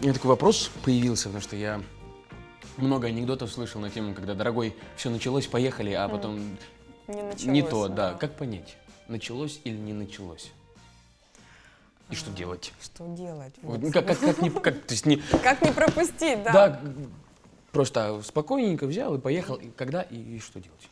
меня такой вопрос появился, потому что я много анекдотов слышал на тему, когда, дорогой, все началось, поехали, а потом Не началось. не то, да. Как понять, началось или не началось? И что делать? Что делать? Вот, Вот. ну, как, как, как не, как, то есть не, Как не пропустить, да? да, просто спокойненько взял и поехал, и когда и, и что делать?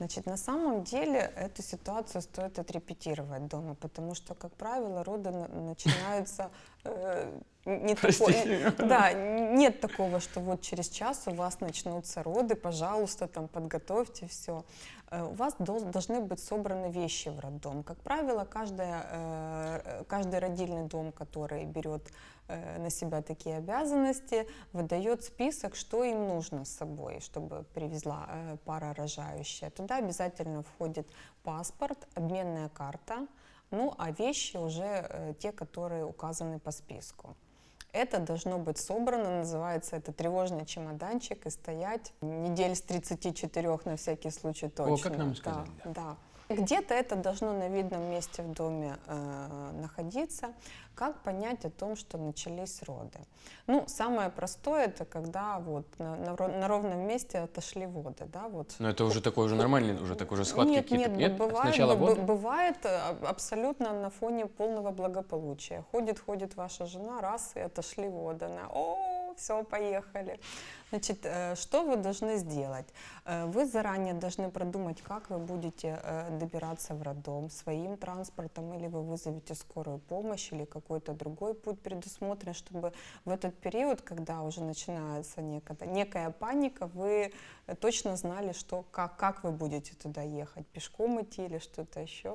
Значит, на самом деле эту ситуацию стоит отрепетировать дома, потому что, как правило, роды на- начинаются э, не такой, да, нет такого, что вот через час у вас начнутся роды, пожалуйста, там подготовьте все. У вас дол- должны быть собраны вещи в роддом. Как правило, каждая, э, каждый родильный дом, который берет э, на себя такие обязанности, выдает список, что им нужно с собой, чтобы привезла э, пара рожающая. Туда обязательно входит паспорт, обменная карта, ну а вещи уже э, те, которые указаны по списку. Это должно быть собрано, называется это тревожный чемоданчик, и стоять недель с 34 на всякий случай точно. как нам Да, сказали, да. да. Где-то это должно на видном месте в доме э, находиться. Как понять о том, что начались роды? Ну, самое простое это когда вот на, на на ровном месте отошли воды, да, вот. Ну, это уже такой уже нормальный, уже такой уже схватки нет, какие-то. нет, бывает, Сначала б- воды? бывает э, аб- абсолютно на фоне полного благополучия. Ходит, ходит ваша жена, раз и отошли воды. Она, о, все, поехали. Значит, э, что вы должны сделать? Э, Вы заранее должны продумать, как вы будете э, добираться в роддом, своим транспортом, или вы вызовете скорую помощь, или какой-то другой путь предусмотрен, чтобы в этот период, когда уже начинается некая, некая паника, вы точно знали, что, как, как вы будете туда ехать, пешком идти или что-то еще.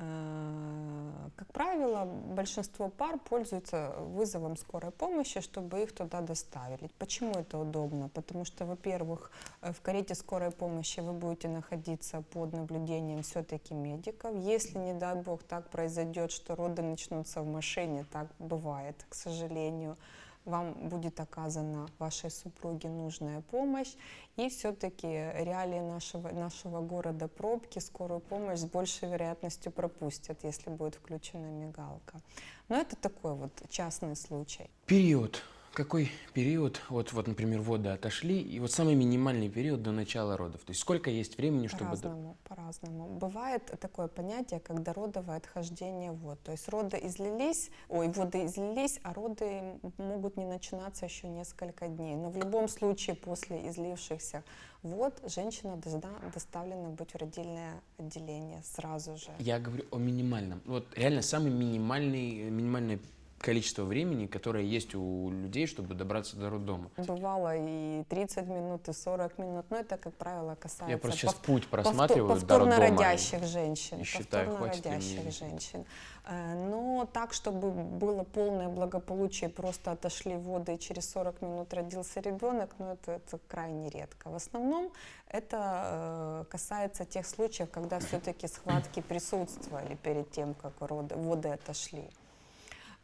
Э, Как правило, большинство пар пользуются вызовом скорой помощи, чтобы их туда доставили. Почему это удобно? Потому что, во-первых, э, в карете скорой помощи вы будете находиться под наблюдением все-таки медиков. Если, не дай бог, так произойдет, что роды начнутся в машине, так бывает, к сожалению, вам будет оказана вашей супруге нужная помощь. И все-таки реалии нашего, нашего города пробки скорую помощь с большей вероятностью пропустят, если будет включена мигалка. Но это такой вот частный случай. Период. Какой период, вот, вот, например, воды отошли, и вот самый минимальный период до начала родов? То есть сколько есть времени, чтобы... По-разному, по-разному. Бывает такое понятие, как дородовое отхождение вод. То есть роды излились, ой, воды излились, а роды могут не начинаться еще несколько дней. Но в любом случае после излившихся вод женщина должна доставлена быть в родильное отделение сразу же. Я говорю о минимальном. Вот реально самый минимальный, минимальное количество времени, которое есть у людей, чтобы добраться до роддома. Бывало и 30 минут, и 40 минут, но это, как правило, касается Я просто сейчас пов- путь повтор- просматриваю до повторно роддома. родящих женщин, и считаю, повторно родящих мне. женщин. Э, Но так, чтобы было полное благополучие, просто отошли воды и через 40 минут родился ребенок, ну это, это крайне редко. В основном это э, касается тех случаев, когда все-таки схватки присутствовали перед тем, как роды, воды отошли.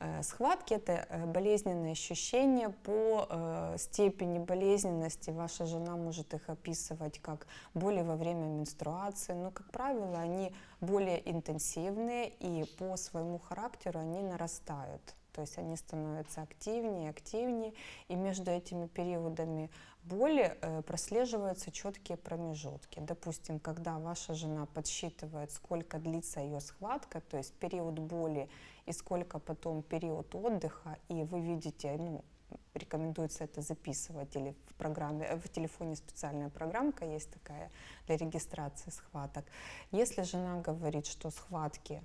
Э, Схватки – это э, болезненные ощущения. По э, степени болезненности ваша жена может их описывать как боли во время менструации, но, как правило, они более интенсивные и по своему характеру они нарастают. То есть они становятся активнее, активнее, и между этими периодами боли э, прослеживаются четкие промежутки. Допустим, когда ваша жена подсчитывает, сколько длится ее схватка, то есть период боли и сколько потом период отдыха, и вы видите, ну, рекомендуется это записывать или в программе, э, в телефоне специальная программка есть такая для регистрации схваток. Если жена говорит, что схватки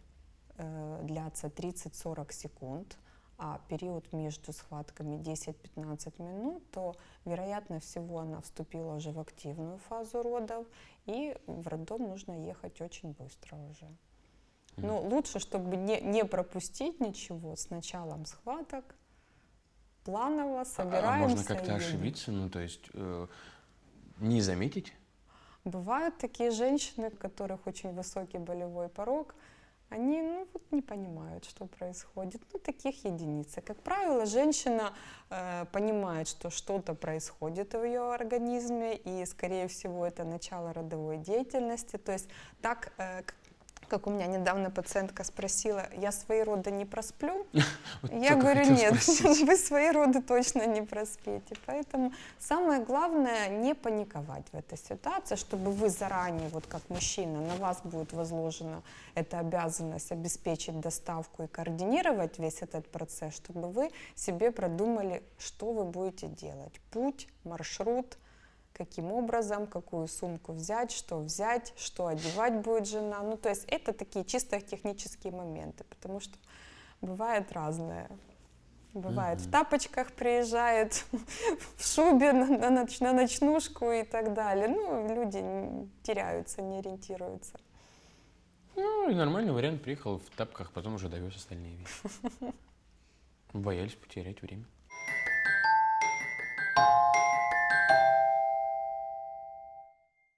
э, длятся 30-40 секунд, а период между схватками 10-15 минут, то, вероятно всего, она вступила уже в активную фазу родов, и в роддом нужно ехать очень быстро уже. Но лучше, чтобы не, не пропустить ничего с началом схваток, планово А- собираемся. А можно и как-то ошибиться, ну то есть э, не заметить? Бывают такие женщины, у которых очень высокий болевой порог, они ну, вот не понимают, что происходит. Ну, таких единиц. Как правило, женщина э, понимает, что что-то происходит в ее организме, и, скорее всего, это начало родовой деятельности. То есть так, э, к- Как у меня недавно пациентка спросила, я свои роды не просплю? Я говорю, нет, вы свои роды точно не проспите. Поэтому самое главное не паниковать в этой ситуации, чтобы вы заранее, вот как мужчина, на вас будет возложена эта обязанность обеспечить доставку и координировать весь этот процесс, чтобы вы себе продумали, что вы будете делать. Путь, маршрут, каким образом, какую сумку взять, что взять, что одевать будет жена. Ну, то есть это такие чисто технические моменты, потому что бывает разное. Бывает в Мгм. тапочках приезжает, в шубе на, на ноч- на ночнушку и так далее. Ну, люди теряются, не ориентируются. Ну, и нормальный вариант. Приехал в тапках, потом уже довез остальные вещи. Боялись потерять время.